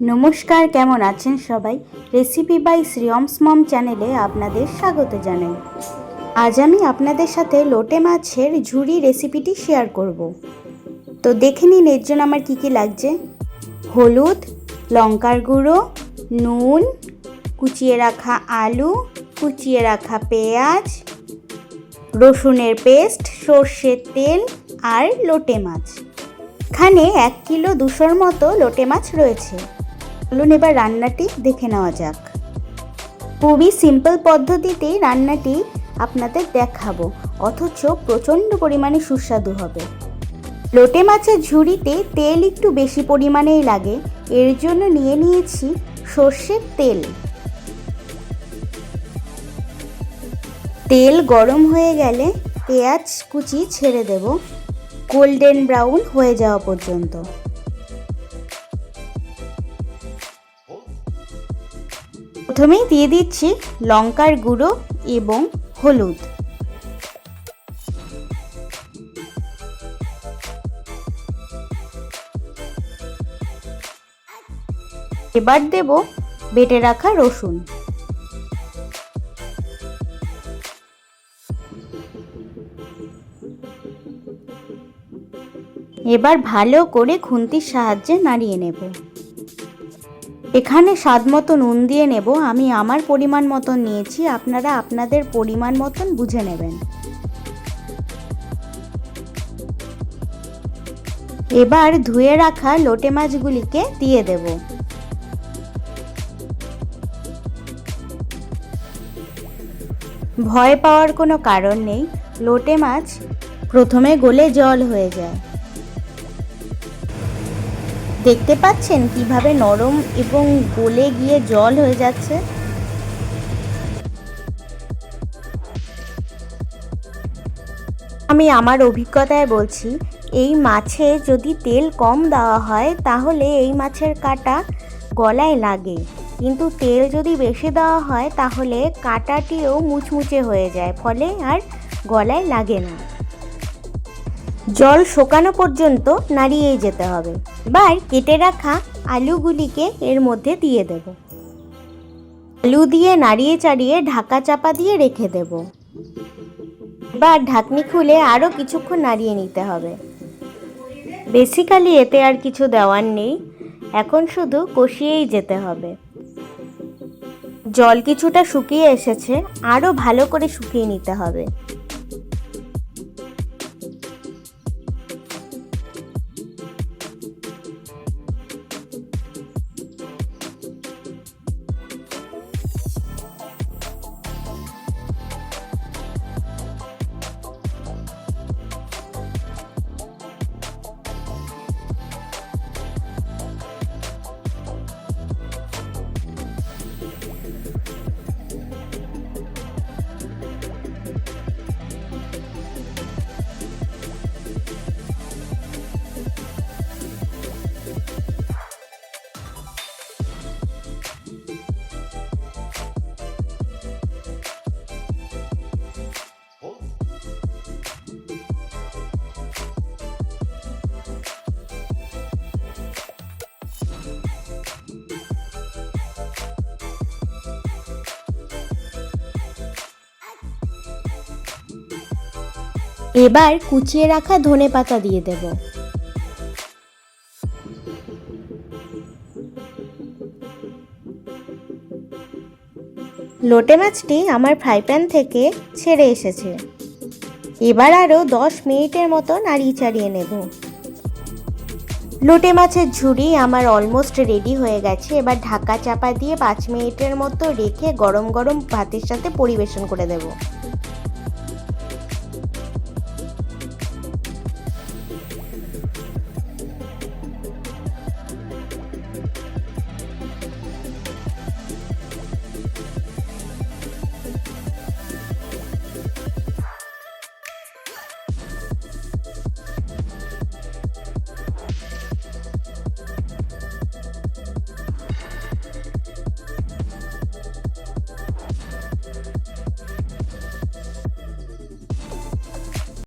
নমস্কার, কেমন আছেন সবাই? রেসিপি বাই শ্রিয়মস মম চ্যানেলে আপনাদের স্বাগত জানাই। আজ আমি আপনাদের সাথে লোটে মাছের ঝুড়ি রেসিপিটি শেয়ার করব। তো দেখে নিন এর জন্য আমার কী কী লাগছে। হলুদ, লঙ্কার গুঁড়ো, নুন, কুচিয়ে রাখা আলু, কুচিয়ে রাখা পেঁয়াজ, রসুনের পেস্ট, সর্ষের তেল আর লোটে মাছ। এখানে এক কিলো দুশোর মতো লোটে মাছ রয়েছে। চলুন এবার রান্নাটি দেখে নেওয়া যাক। খুবই সিম্পল পদ্ধতিতেই রান্নাটি আপনাদের দেখাবো, অথচ প্রচণ্ড পরিমাণে সুস্বাদু হবে। লোটে মাছের ঝুড়িতে তেল একটু বেশি পরিমাণেই লাগে, এর জন্য নিয়ে নিয়েছি সর্ষের তেল। তেল গরম হয়ে গেলে পেঁয়াজ কুচি ছেড়ে দেব, গোল্ডেন ব্রাউন হয়ে যাওয়া পর্যন্ত। প্রথমেই দিয়ে দিচ্ছি লঙ্কার গুঁড়ো এবং হলুদ। এবার দেব বেটে রাখা রসুন। এবার ভালো করে খুন্তির সাহায্যে নাড়িয়ে নেব। এখানে স্বাদ মতো নুন দিয়ে নেব। আমি আমার পরিমাণ মতন নিয়েছি। আপনারা আপনাদের পরিমাণ মতন বুঝে নেবেন। এবার ধুয়ে রাখা লোটে মাছগুলিকে দিয়ে দেব। ভয় পাওয়ার কোনো কারণ নেই। লোটে মাছ প্রথমে গলে জল হয়ে যায়। দেখতে পাচ্ছেন কীভাবে নরম এবং গলে গিয়ে জল হয়ে যাচ্ছে? আমি আমার অভিজ্ঞতায় বলছি, এই মাছে যদি তেল কম দেওয়া হয়, তাহলে এই মাছের কাটা গলায় লাগে। কিন্তু তেল যদি বেশি দেওয়া হয়, তাহলে কাটাটিও মুচমুচে হয়ে যায়, ফলে আর গলায় লাগে না। জল শুকানো পর্যন্ত নাড়িয়েই যেতে হবে। এবার কেটে রাখা আলুগুলিকে এর মধ্যে দিয়ে দেব। আলু দিয়ে নাড়িয়ে চাড়িয়ে ঢাকা চাপা দিয়ে রেখে দেব। এবার ঢাকনি খুলে আরও কিছুক্ষণ নাড়িয়ে নিতে হবে। বেসিক্যালি এতে আর কিছু দেওয়ার নেই। এখন শুধু কষিয়েই যেতে হবে। জল কিছুটা শুকিয়ে এসেছে আরও ভালো করে শুকিয়ে নিতে হবে। এবার কুচিয়ে রাখা ধনে পাতা দিয়ে দেব। লোটে মাছটি আমার ফ্রাই প্যান থেকে ছেড়ে এসেছে। এবার আরও দশ মিনিটের মতো নাড়িয়ে চাড়িয়ে নেব। লোটে মাছের ঝুড়ি আমার অলমোস্ট রেডি হয়ে গেছে। এবার ঢাকা চাপা দিয়ে পাঁচ মিনিটের মতো রেখে গরম গরম ভাতের সাথে পরিবেশন করে দেব।